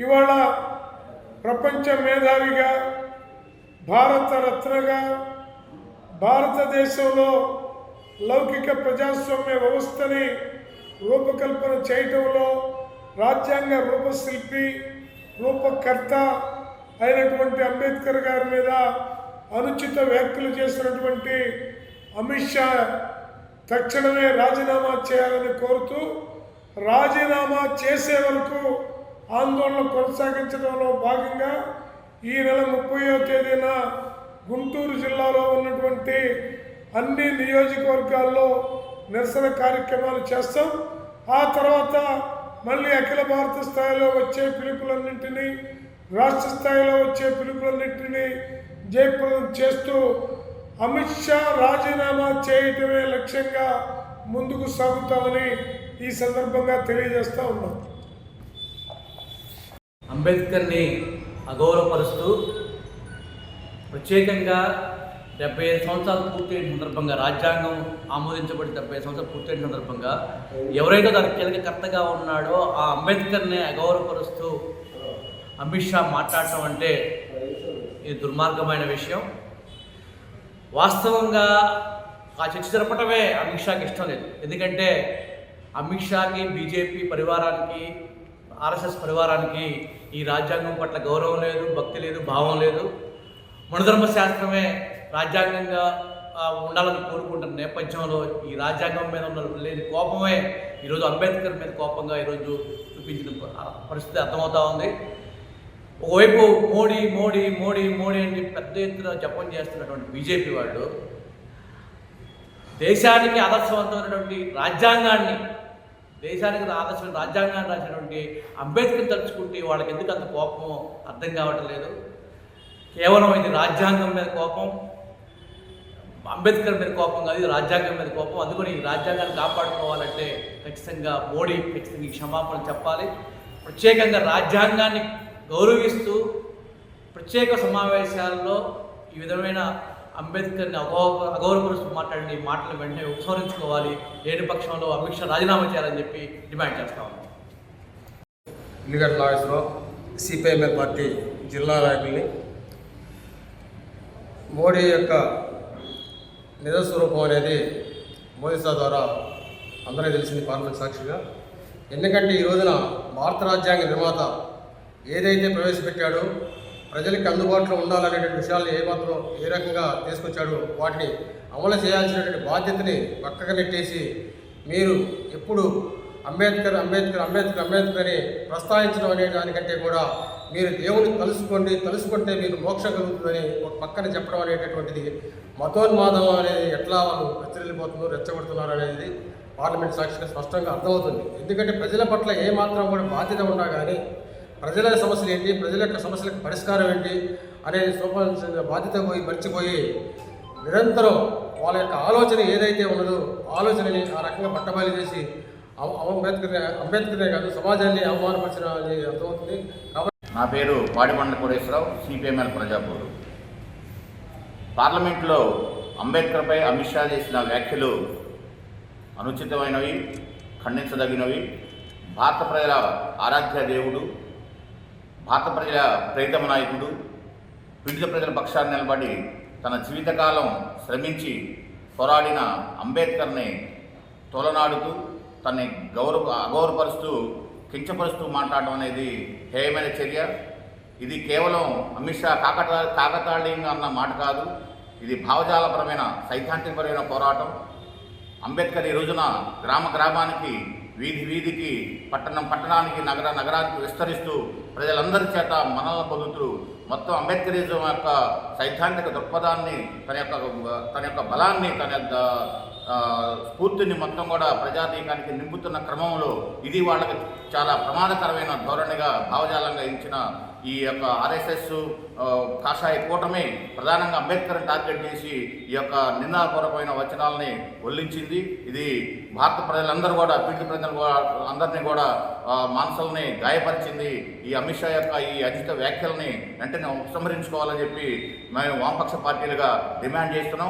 ఇవాళ ప్రపంచ మేధావిగా భారత రత్నగా భారతదేశంలో లౌకిక ప్రజాస్వామ్య వ్యవస్థని రూపకల్పన చేయటంలో రాజ్యాంగ రూపశిల్పి రూపకర్త అయినటువంటి అంబేద్కర్ గారి మీద అనుచిత వ్యాఖ్యలు చేసినటువంటి అమిత్ షా తక్షణమే రాజీనామా చేయాలని కోరుతూ రాజీనామా చేసే వరకు ఆందోళన కొనసాగించడంలో భాగంగా ఈ నెల ముప్పయో తేదీన గుంటూరు జిల్లాలో ఉన్నటువంటి అన్ని నియోజకవర్గాల్లో నిరసన కార్యక్రమాలు చేస్తాం. ఆ తర్వాత మళ్ళీ అఖిల భారత స్థాయిలో వచ్చే పిలుపులన్నింటినీ రాష్ట్ర స్థాయిలో వచ్చే పిలుపులన్నింటినీ జయప్రదం చేస్తూ అమిత్ షా రాజీనామా చేయటమే లక్ష్యంగా ముందుకు సాగుతామని ఈ సందర్భంగా తెలియజేస్తూ ఉన్నాం. అంబేద్కర్ని అగౌరవపరుస్తూ ప్రత్యేకంగా డెబ్బై ఐదు సంవత్సరాలు పూర్తయిన సందర్భంగా రాజ్యాంగం ఆమోదించబడి డెబ్బై ఐదు సంవత్సరాలు పూర్తయిన సందర్భంగా ఎవరైతే దానికి కీలకకర్తగా ఉన్నాడో ఆ అంబేద్కర్ని అగౌరవపరుస్తూ అమిత్ షా మాట్లాడటం అంటే ఇది దుర్మార్గమైన విషయం. వాస్తవంగా ఆ చర్చ జరపటమే అమిత్ షాకి ఇష్టం లేదు. ఎందుకంటే అమిత్ షాకి బీజేపీ పరివారానికి ఆర్ఎస్ఎస్ పరివారానికి ఈ రాజ్యాంగం పట్ల గౌరవం లేదు భక్తి లేదు భావం లేదు. మనుధర్మ శాస్త్రమే రాజ్యాంగంగా ఉండాలని కోరుకుంటున్న నేపథ్యంలో ఈ రాజ్యాంగం మీద ఉన్న లేని కోపమే ఈరోజు అంబేద్కర్ మీద కోపంగా ఈరోజు చూపించిన పరిస్థితి అర్థమవుతా ఉంది. ఒకవైపు మోడీ మోడీ మోడీ మోడీ అని పెద్ద ఎత్తున జపం చేస్తున్నటువంటి బీజేపీ వాళ్ళు దేశానికి ఆదర్శవంతమైనటువంటి రాజ్యాంగాన్ని దేశానికి ఆదర్శమైన రాజ్యాంగాన్ని రాసినటువంటి అంబేద్కర్ తలుచుకుంటే వాళ్ళకి ఎందుకు అంత కోపం అర్థం కావటం లేదు. కేవలం ఇది రాజ్యాంగం మీద కోపం అంబేద్కర్ మీద కోపం కాదు ఇది రాజ్యాంగం మీద కోపం. అందుకని ఈ రాజ్యాంగాన్ని కాపాడుకోవాలంటే ఖచ్చితంగా మోడీ ఖచ్చితంగా ఈ క్షమాపణ చెప్పాలి. ప్రత్యేకంగా రాజ్యాంగాన్ని గౌరవిస్తూ ప్రత్యేక సమావేశాల్లో ఈ విధమైన అంబేద్కర్ని అగౌ అగౌరవపరుస్తూ మాట్లాడిన ఈ మాటలు వెంటనే ఉపసంహరించుకోవాలి. లేని పక్షంలో అమిత్ షా రాజీనామా చేయాలని చెప్పి డిమాండ్ చేస్తా ఉన్నాం. ఇల్లిగడ్డ నాగేశ్వరరావు పార్టీ జిల్లా నాయకుల్ని మోడీ యొక్క నిజస్వరూపం అనేది మోదీ సార్ ద్వారా అందరికీ తెలిసింది పార్లమెంట్ సాక్షిగా. ఎందుకంటే ఈ రోజున భారత రాజ్యాంగ నిర్మాత ఏదైతే ప్రవేశపెట్టాడో ప్రజలకి అందుబాటులో ఉండాలనేటువంటి విషయాలను ఏమాత్రం ఏ రకంగా తీసుకొచ్చాడో వాటిని అమలు చేయాల్సినటువంటి బాధ్యతని పక్కకు నెట్టేసి మీరు ఎప్పుడు అంబేద్కర్ అంబేద్కర్ అంబేద్కర్ అంబేద్కర్ అని ప్రస్తావించడం అనే దానికంటే కూడా మీరు దేవుడిని తలుసుకోండి తలుసుకుంటే మీరు మోక్షం కలుగుతుందని ఒక పక్కన చెప్పడం అనేటటువంటిది మతోన్మాదం అనేది ఎట్లా వాళ్ళు ప్రచురిల్లిపోతుందో రెచ్చగొడుతున్నారు అనేది పార్లమెంట్ సాక్షిగా స్పష్టంగా అర్థమవుతుంది. ఎందుకంటే ప్రజల పట్ల ఏ మాత్రం కూడా బాధ్యత ఉన్నా కానీ ప్రజల సమస్యలు ఏంటి? ప్రజల యొక్క సమస్యలకు పరిష్కారం ఏంటి? అనే చూపాల్సిన బాధ్యత పోయి మర్చిపోయి నిరంతరం వాళ్ళ యొక్క ఆలోచన ఏదైతే ఉన్నదో ఆలోచనని ఆ రకంగా పట్టబయలు చేసి అవ- అంబేద్కర్ అంబేద్కరే కాదు సమాజాన్ని అవమానపరిచిన అర్థమవుతుంది. కాబట్టి నా పేరు పాడిబండ కోటేశ్వరరావు సిపిఎంఎల్ ప్రజాపూరు. పార్లమెంట్లో అంబేద్కర్పై అమిత్ షా చేసిన వ్యాఖ్యలు అనుచితమైనవి ఖండించదగినవి. భారత ప్రజల ఆరాధ్య దేవుడు భారత ప్రజల ప్రేతమ నాయకుడు పీడిత ప్రజల పక్షాన్ని నిలబడి తన జీవితకాలం శ్రమించి పోరాడిన అంబేద్కర్ని తోలనాడుతూ తనని గౌరవ అగౌరవపరుస్తూ కించపరుస్తూ మాట్లాడడం అనేది హేయమైన చర్య. ఇది కేవలం అమిత్ షా కాకట కాకతాళీయంగా అన్న మాట కాదు. ఇది భావజాలపరమైన సైద్ధాంతికపరమైన పోరాటం. అంబేద్కర్ ఈ రోజున గ్రామ గ్రామానికి వీధి వీధికి పట్టణం పట్టణానికి నగర నగరానికి విస్తరిస్తూ ప్రజలందరి చేత మనల్ని పొందుతూ మొత్తం అంబేద్కరిజం యొక్క సైద్ధాంతిక దృక్పథాన్ని తన యొక్క తన యొక్క బలాన్ని తన యొక్క స్ఫూర్తిని మొత్తం కూడా ప్రజాదీకానికి నింపుతున్న క్రమంలో ఇది వాళ్ళకి చాలా ప్రమాదకరమైన ధోరణిగా భావజాలంగా ఇచ్చిన ఈ యొక్క ఆర్ఎస్ఎస్ కాషాయ కూటమి ప్రధానంగా అంబేద్కర్ని టార్గెట్ చేసి ఈ యొక్క నిందాపూర్వకమైన వచనాలని ఒల్లించింది ఇది భారత ప్రజలందరూ కూడా పీడిత ప్రజలు కూడా అందరినీ కూడా మనసుల్ని గాయపరిచింది. ఈ అమిత్ షా యొక్క ఈ అధిక వ్యాఖ్యల్ని వెంటనే ఉపసంహరించుకోవాలని చెప్పి మేము వామపక్ష పార్టీలుగా డిమాండ్ చేస్తున్నాం.